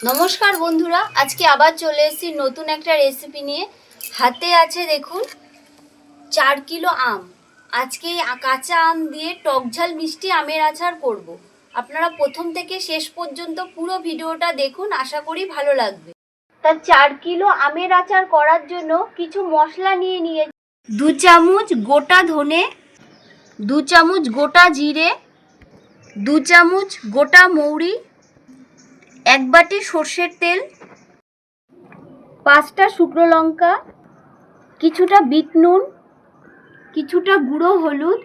নমস্কার বন্ধুরা, আজকে আবার চলে এসেছি নতুন একটা রেসিপি নিয়ে। হাতে আছে দেখুন, চার কিলো আম। আজকে কাঁচা আম দিয়ে টকঝাল মিষ্টি আমের আচার করব। আপনারা প্রথম থেকে শেষ পর্যন্ত পুরো ভিডিওটা দেখুন, আশা করি ভালো লাগবে। তা চার কিলো আমের আচার করার জন্য কিছু মশলা নিয়ে নিয়ে দু চামচ গোটা ধনে, দু চামচ গোটা জিরে, দু চামচ গোটা মৌরি এক বাটি সর্ষের তেল, পাঁচটা শুকনো লঙ্কা, কিছুটা বিট নুন, কিছুটা গুঁড়ো হলুদ,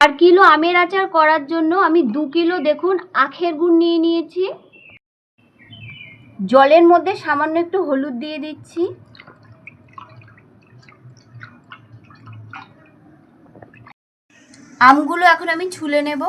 আর কিলো আমের আচার করার জন্য আমি দু কিলো দেখুন আখের গুড় নিয়ে নিয়েছি। জলের মধ্যে সামান্য একটু হলুদ দিয়ে দিচ্ছি। আমগুলো এখন আমি ছুলে নেব।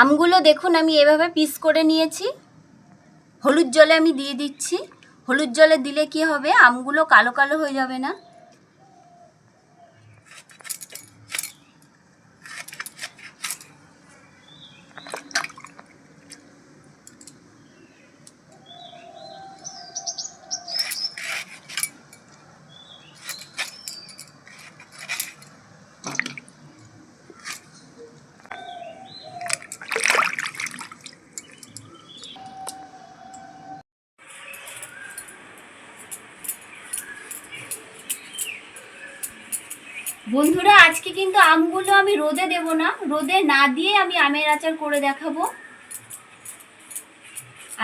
আমগুলো দেখুন, আমি এভাবে পিস করে নিয়েছি। হলুদ জলে আমি দিয়ে দিচ্ছি। হলুদ জলে দিলে কি হবে? আমগুলো কালো কালো হয়ে যাবে না। বন্ধুরা, আজকে কিন্তু আমগুলো আমি রোদে দেব না। রোদে না দিয়ে আমি আমের আচার করে দেখাবো।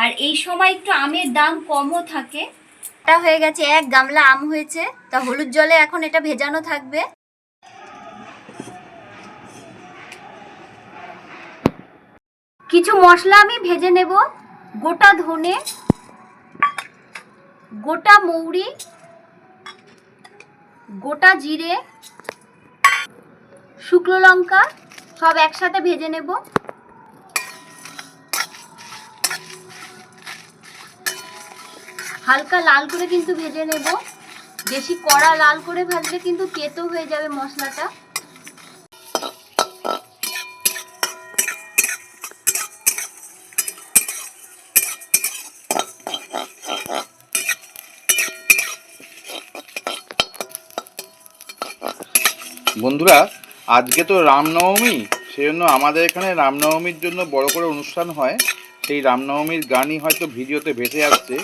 আর এই সময় একটু আমের দাম কমও থাকে। এটা হয়ে গেছে, এক গামলা আম হয়েছে। তা হলুদ জলে এখন এটা ভেজানো থাকবে। কিছু মশলা আমি ভেজে নেব। গোটা ধনে, গোটা মৌরি, গোটা জিরে শুকনো লঙ্কা, সব একসাথে ভেজে নেব। হালকা লাল করে কিন্তু ভেজে নেব। বেশি কড়া লাল করে ভাজলে কিন্তু তেতো হয়ে যাবে মশলাটা। বন্ধুরা আজকে তো রামনবমী সেই জন্য আমাদের এখানে রামনবমীর জন্য বড় করে অনুষ্ঠান হয়। সেই রামনবমীর গানই হয়তো ভিডিওতে ভেসে আসছে।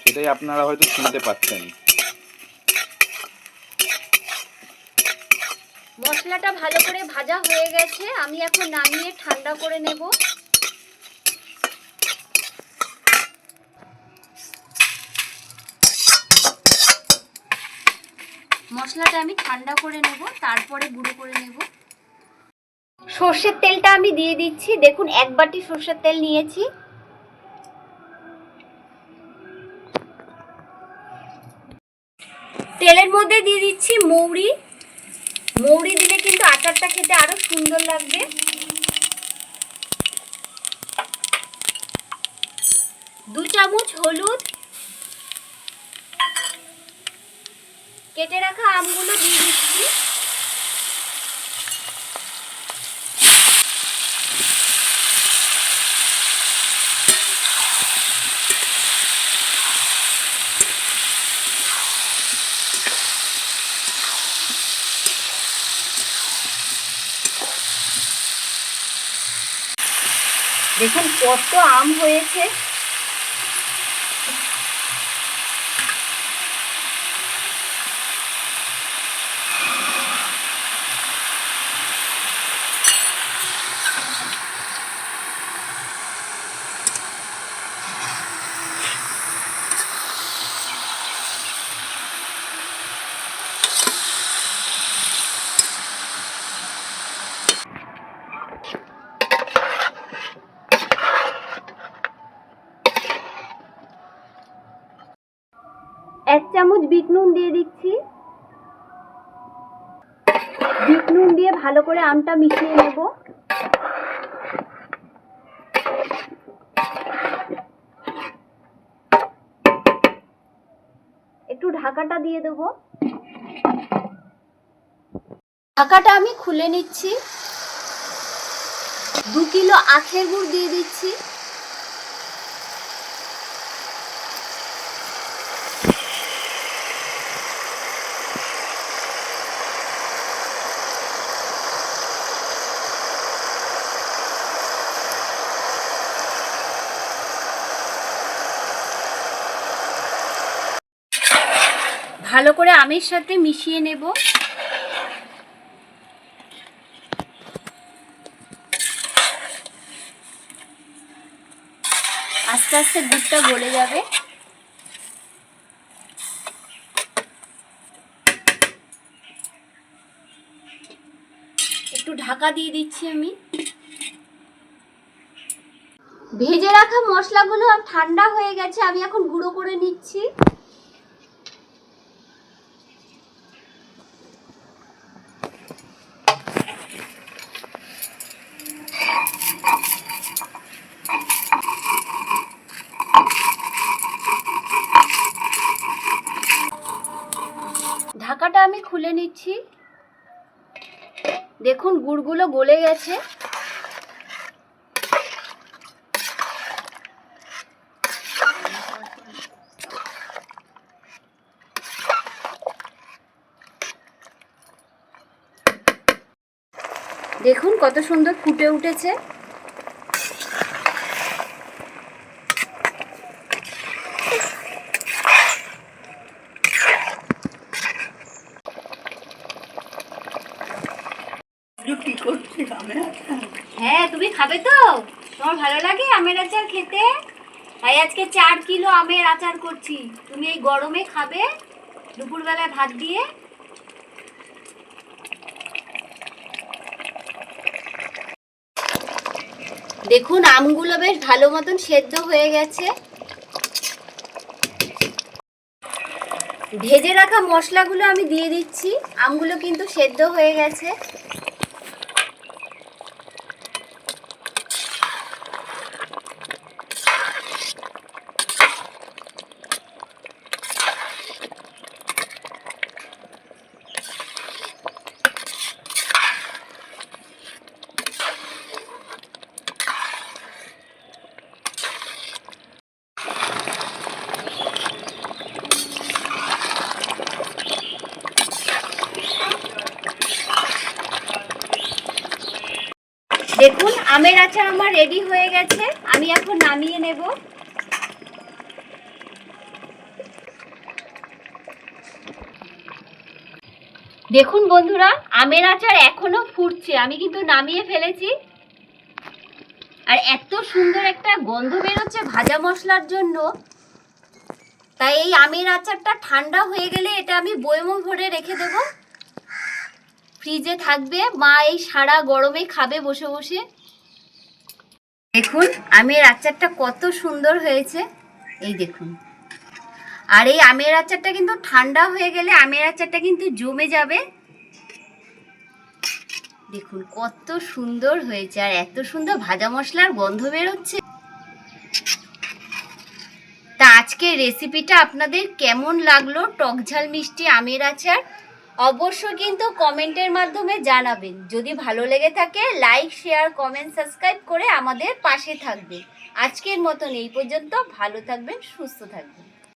সেটাই আপনারা হয়তো শুনতে পাচ্ছেন। মশলাটা ভালো করে ভাজা হয়ে গেছে, আমি এখন নামিয়ে ঠান্ডা করে নেব। মশলাটা আমি ঠান্ডা করে নেব, তারপরে গুঁড়ো করে নেব। সর্ষের তেলটা আমি দিয়ে দিচ্ছি। দেখুন, এক বাটি সর্ষের তেল নিয়েছি। তেলের মধ্যে দিয়ে দিচ্ছি মৌরি। মৌরি দিলে কিন্তু আচারটা খেতে আরও সুন্দর লাগবে। দু চামচ হলুদ কেটে রাখা আমগুলো দিয়ে দিচ্ছি। দেখুন কত আম হয়েছে এক চামচ বিট নুন দিয়ে দিচ্ছি বিট নুন দিয়ে ভালো করে আমটা মিশিয়ে নেব। একটু ঢাকাটা দিয়ে দেবো। ঢাকাটা আমি খুলে নিচ্ছি। দু কিলো আখের গুড় দিয়ে দিচ্ছি। ভালো করে আমের সাথে মিশিয়ে নেব। আস্তে আস্তে গুড়টা গলে যাবে। একটু ঢাকা দিয়ে দিচ্ছি আমি। ভেজে রাখা মশলাগুলো ঠান্ডা হয়ে গেছে, আমি এখন গুঁড়ো করে নিচ্ছি ঢাকাটা আমি খুলে নিচ্ছি। দেখুন গুড়গুলো গলে গেছে। দেখুন কত সুন্দর ফুটে উঠেছে হ্যাঁ তুমি খাবে তো? তোমার ভালো লাগে আমের আচার খেতে? তাই আজকে চার কিলো আমের আচার করছি। তুমি এই গরমে খাবে দুপুরবেলায় ভাত দিয়ে? দেখুন, আমগুলো বেশ ভালো মতন সেদ্ধ হয়ে গেছে। ভেজে রাখা মশলাগুলো আমি দিয়ে দিচ্ছি। আমগুলো কিন্তু সেদ্ধ হয়ে গেছে। দেখুন, আমের আচার আমার রেডি হয়ে গেছে। আমি এখন নামিয়ে নেব। দেখুন বন্ধুরা, আমের আচার এখনও ফুটছে। আমি কিন্তু নামিয়ে ফেলেছি। আর এত সুন্দর একটা গন্ধ বেরোচ্ছে ভাজা মশলার জন্য। তাই এই আমের আচারটা ঠান্ডা হয়ে গেলে এটা আমি বয়মো ভরে রেখে দেবো। ফ্রিজে থাকবে, মা এই সারা গরমে খাবে বসে বসে। দেখুন, আমের আচারটা কত সুন্দর হয়েছে। এই দেখুন। আর এই আমের আচারটা কিন্তু ঠান্ডা হয়ে গেলে আমের আচারটা কিন্তু জমে যাবে। দেখুন, কত সুন্দর হয়েছে, আর এত সুন্দর ভাজা মশলার গন্ধ বেরোচ্ছে। তা আজকের রেসিপিটা আপনাদের কেমন লাগল? টকঝাল মিষ্টি আমের আচার অবশ্যই কিন্তু কমেন্টের মাধ্যমে জানাবেন। যদি ভালো লেগে থাকে লাইক শেয়ার কমেন্ট সাবস্ক্রাইব করে আমাদের পাশে থাকবে আজকের মতন এই পর্যন্ত। ভালো থাকবেন, সুস্থ থাকবেন।